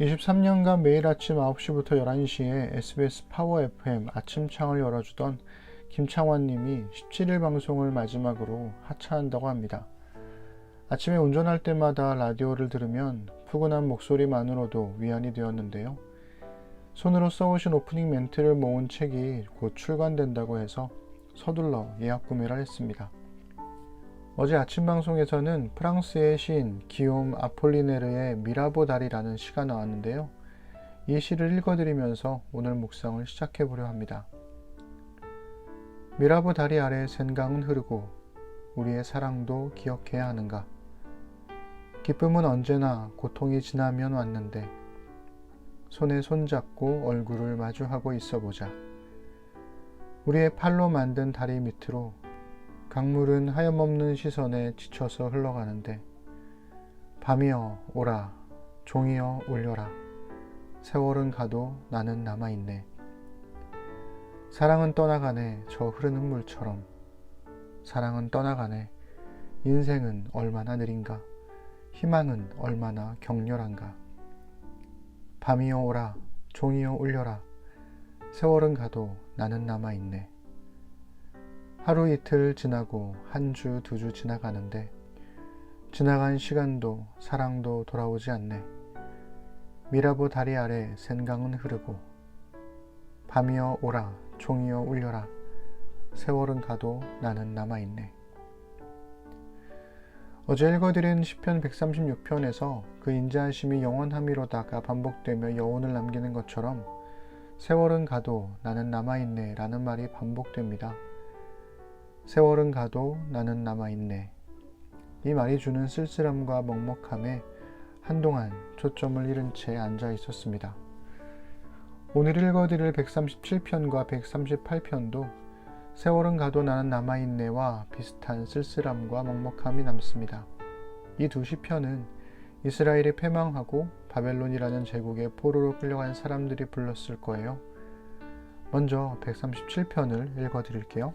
23년간 매일 아침 9시부터 11시에 SBS 파워 FM 아침 창을 열어주던 김창완 님이 17일 방송을 마지막으로 하차한다고 합니다. 아침에 운전할 때마다 라디오를 들으면 푸근한 목소리만으로도 위안이 되었는데요. 손으로 써오신 오프닝 멘트를 모은 책이 곧 출간된다고 해서 서둘러 예약 구매를 했습니다. 어제 아침 방송에서는 프랑스의 시인 기욤 아폴리네르의 미라보 달이라는 시가 나왔는데요. 이 시를 읽어드리면서 오늘 묵상을 시작해 보려 합니다. 미라보 다리 아래 샌강은 흐르고 우리의 사랑도 기억해야 하는가? 기쁨은 언제나 고통이 지나면 왔는데 손에 손잡고 얼굴을 마주하고 있어 보자. 우리의 팔로 만든 다리 밑으로 강물은 하염없는 시선에 지쳐서 흘러가는데 밤이여 오라 종이여 울려라. 세월은 가도 나는 남아있네. 사랑은 떠나가네 저 흐르는 물처럼. 사랑은 떠나가네 인생은 얼마나 느린가. 희망은 얼마나 격렬한가. 밤이여 오라 종이여 울려라. 세월은 가도 나는 남아있네 하루 이틀 지나고 한 주, 두 주 지나가는데 지나간 시간도 사랑도 돌아오지 않네. 미라보 다리 아래 샌강은 흐르고 밤이여 오라 종이여 울려라 세월은 가도 나는 남아있네. 어제 읽어드린 시편 136편에서 그 인자하심이 영원함이로다가 반복되며 여운을 남기는 것처럼 세월은 가도 나는 남아있네 라는 말이 반복됩니다. 세월은 가도 나는 남아있네. 이 말이 주는 쓸쓸함과 먹먹함에 한동안 초점을 잃은 채 앉아 있었습니다. 오늘 읽어드릴 137편과 138편도 세월은 가도 나는 남아있네와 비슷한 쓸쓸함과 먹먹함이 남습니다. 이 두 시편은 이스라엘이 패망하고 바벨론이라는 제국의 포로로 끌려간 사람들이 불렀을 거예요. 먼저 137편을 읽어드릴게요.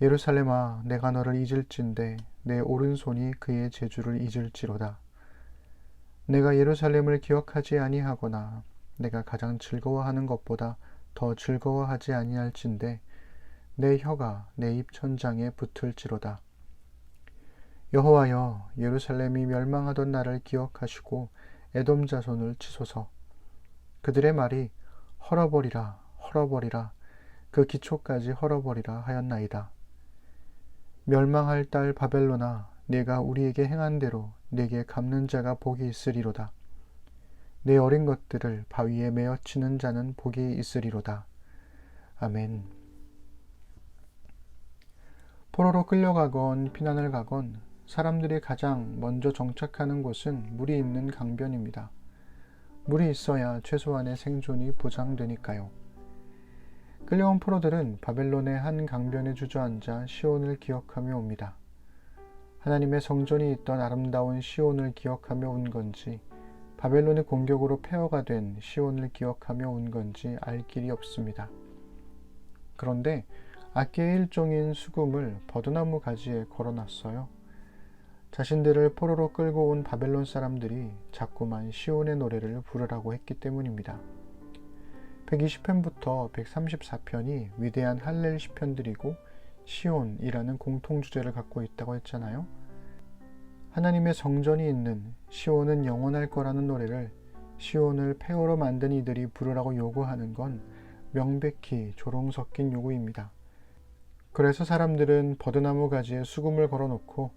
예루살렘아 내가 너를 잊을진데 내 오른손이 그의 제주를 잊을지로다. 내가 예루살렘을 기억하지 아니하거나 내가 가장 즐거워하는 것보다 더 즐거워하지 아니할진데 내 혀가 내 입 천장에 붙을지로다. 여호와여 예루살렘이 멸망하던 날을 기억하시고 에돔 자손을 치소서. 그들의 말이 헐어버리라 헐어버리라 그 기초까지 헐어버리라 하였나이다. 멸망할 딸 바벨로나 네가 우리에게 행한 대로 네게 갚는 자가 복이 있으리로다. 내 어린 것들을 바위에 메어 치는 자는 복이 있으리로다. 아멘. 포로로 끌려가건 피난을 가건 사람들이 가장 먼저 정착하는 곳은 물이 있는 강변입니다. 물이 있어야 최소한의 생존이 보장되니까요. 끌려온 포로들은 바벨론의 한 강변에 주저앉아 시온을 기억하며 옵니다. 하나님의 성전이 있던 아름다운 시온을 기억하며 온 건지 바벨론의 공격으로 폐허가 된 시온을 기억하며 온 건지 알 길이 없습니다. 그런데 악기의 일종인 수금을 버드나무 가지에 걸어놨어요. 자신들을 포로로 끌고 온 바벨론 사람들이 자꾸만 시온의 노래를 부르라고 했기 때문입니다. 120편부터 134편이 위대한 할렐 시편들이고 시온이라는 공통 주제를 갖고 있다고 했잖아요. 하나님의 성전이 있는 시온은 영원할 거라는 노래를 시온을 폐허로 만든 이들이 부르라고 요구하는 건 명백히 조롱 섞인 요구입니다. 그래서 사람들은 버드나무 가지에 수금을 걸어놓고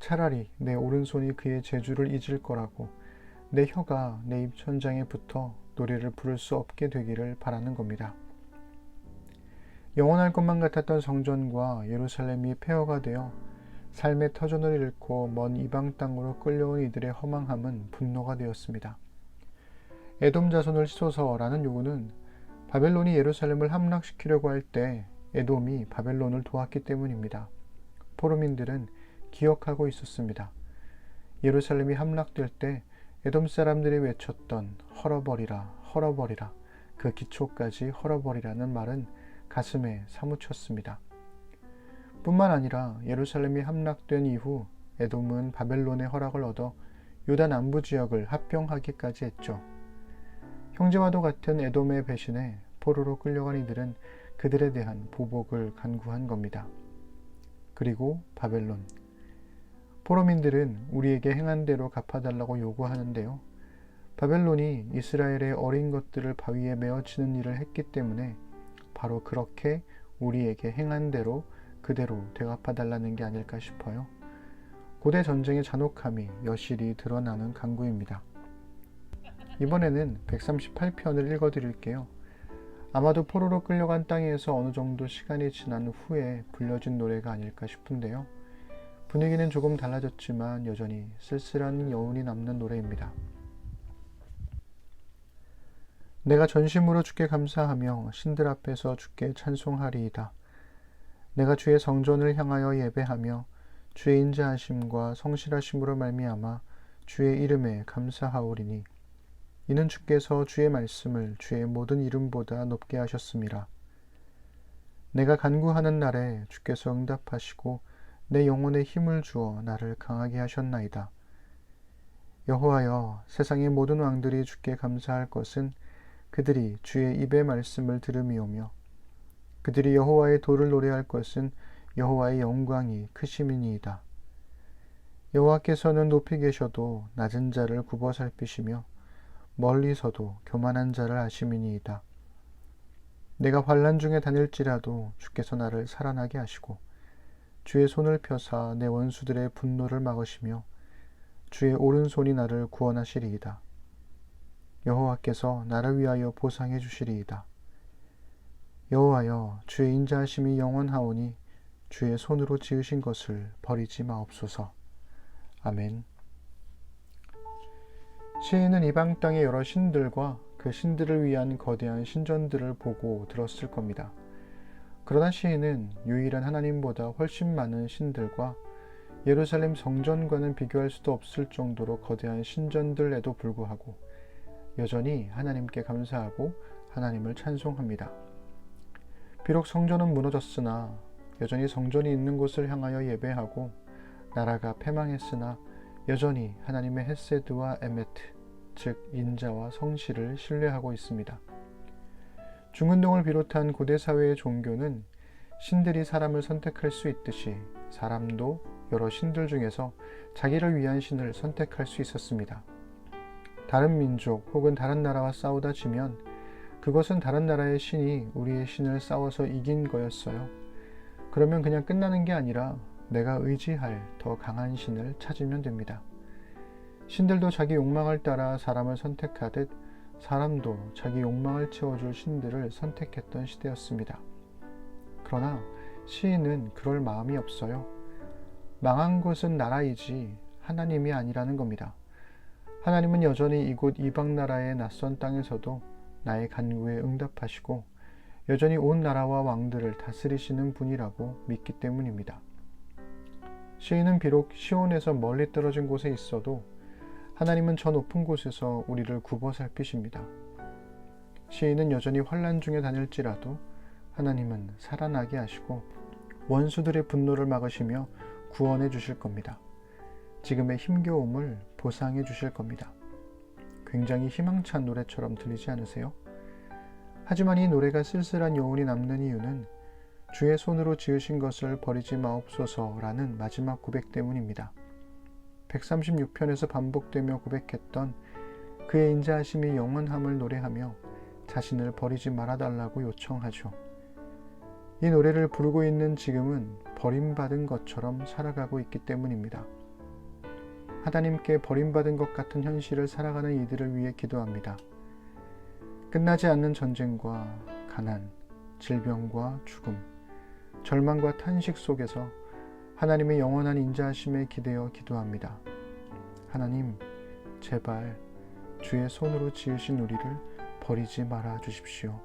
차라리 내 오른손이 그의 재주를 잊을 거라고 내 혀가 내 입천장에 붙어 노래를 부를 수 없게 되기를 바라는 겁니다. 영원할 것만 같았던 성전과 예루살렘이 폐허가 되어 삶의 터전을 잃고 먼 이방 땅으로 끌려온 이들의 허망함은 분노가 되었습니다. 에돔 자손을 치소서라는 요구는 바벨론이 예루살렘을 함락시키려고 할 때 에돔이 바벨론을 도왔기 때문입니다. 포로민들은 기억하고 있었습니다. 예루살렘이 함락될 때 에돔 사람들이 외쳤던 헐어버리라, 헐어버리라, 그 기초까지 헐어버리라는 말은 가슴에 사무쳤습니다. 뿐만 아니라 예루살렘이 함락된 이후 에돔은 바벨론의 허락을 얻어 유다 남부 지역을 합병하기까지 했죠. 형제와도 같은 에돔의 배신에 포로로 끌려간 이들은 그들에 대한 보복을 간구한 겁니다. 그리고 바벨론. 포로민들은 우리에게 행한 대로 갚아달라고 요구하는데요. 바벨론이 이스라엘의 어린 것들을 바위에 메어치는 일을 했기 때문에 바로 그렇게 우리에게 행한 대로 그대로 되갚아달라는 게 아닐까 싶어요. 고대 전쟁의 잔혹함이 여실히 드러나는 강구입니다. 이번에는 138편을 읽어드릴게요. 아마도 포로로 끌려간 땅에서 어느 정도 시간이 지난 후에 불려진 노래가 아닐까 싶은데요. 분위기는 조금 달라졌지만 여전히 쓸쓸한 여운이 남는 노래입니다. 내가 전심으로 주께 감사하며 신들 앞에서 주께 찬송하리이다. 내가 주의 성전을 향하여 예배하며 주의 인자하심과 성실하심으로 말미암아 주의 이름에 감사하오리니 이는 주께서 주의 말씀을 주의 모든 이름보다 높게 하셨습니다. 내가 간구하는 날에 주께서 응답하시고 내 영혼에 힘을 주어 나를 강하게 하셨나이다. 여호와여 세상의 모든 왕들이 주께 감사할 것은 그들이 주의 입의 말씀을 들음이오며 그들이 여호와의 도를 노래할 것은 여호와의 영광이 크심이니이다. 여호와께서는 높이 계셔도 낮은 자를 굽어 살피시며 멀리서도 교만한 자를 아심이니이다. 내가 환란 중에 다닐지라도 주께서 나를 살아나게 하시고 주의 손을 펴사 내 원수들의 분노를 막으시며 주의 오른손이 나를 구원하시리이다. 여호와께서 나를 위하여 보상해 주시리이다. 여호와여 주의 인자하심이 영원하오니 주의 손으로 지으신 것을 버리지 마옵소서. 아멘. 시인은 이방 땅의 여러 신들과 그 신들을 위한 거대한 신전들을 보고 들었을 겁니다. 그러나 시인은 유일한 하나님보다 훨씬 많은 신들과 예루살렘 성전과는 비교할 수도 없을 정도로 거대한 신전들에도 불구하고 여전히 하나님께 감사하고 하나님을 찬송합니다. 비록 성전은 무너졌으나 여전히 성전이 있는 곳을 향하여 예배하고 나라가 패망했으나 여전히 하나님의 헤세드와 에메트, 즉 인자와 성실을 신뢰하고 있습니다. 중운동을 비롯한 고대 사회의 종교는 신들이 사람을 선택할 수 있듯이 사람도 여러 신들 중에서 자기를 위한 신을 선택할 수 있었습니다. 다른 민족 혹은 다른 나라와 싸우다 지면 그것은 다른 나라의 신이 우리의 신을 싸워서 이긴 거였어요. 그러면 그냥 끝나는 게 아니라 내가 의지할 더 강한 신을 찾으면 됩니다. 신들도 자기 욕망을 따라 사람을 선택하듯 사람도 자기 욕망을 채워줄 신들을 선택했던 시대였습니다. 그러나 시인은 그럴 마음이 없어요. 망한 것은 나라이지 하나님이 아니라는 겁니다. 하나님은 여전히 이곳 이방 나라의 낯선 땅에서도 나의 간구에 응답하시고 여전히 온 나라와 왕들을 다스리시는 분이라고 믿기 때문입니다. 시인은 비록 시온에서 멀리 떨어진 곳에 있어도 하나님은 저 높은 곳에서 우리를 굽어 살피십니다. 시인은 여전히 환란 중에 다닐지라도 하나님은 살아나게 하시고 원수들의 분노를 막으시며 구원해 주실 겁니다. 지금의 힘겨움을 보상해 주실 겁니다. 굉장히 희망찬 노래처럼 들리지 않으세요? 하지만 이 노래가 쓸쓸한 여운이 남는 이유는 주의 손으로 지으신 것을 버리지 마옵소서라는 마지막 고백 때문입니다. 136편에서 반복되며 고백했던 그의 인자하심이 영원함을 노래하며 자신을 버리지 말아달라고 요청하죠. 이 노래를 부르고 있는 지금은 버림받은 것처럼 살아가고 있기 때문입니다. 하나님께 버림받은 것 같은 현실을 살아가는 이들을 위해 기도합니다. 끝나지 않는 전쟁과 가난, 질병과 죽음, 절망과 탄식 속에서 하나님의 영원한 인자하심에 기대어 기도합니다. 하나님, 제발 주의 손으로 지으신 우리를 버리지 말아 주십시오.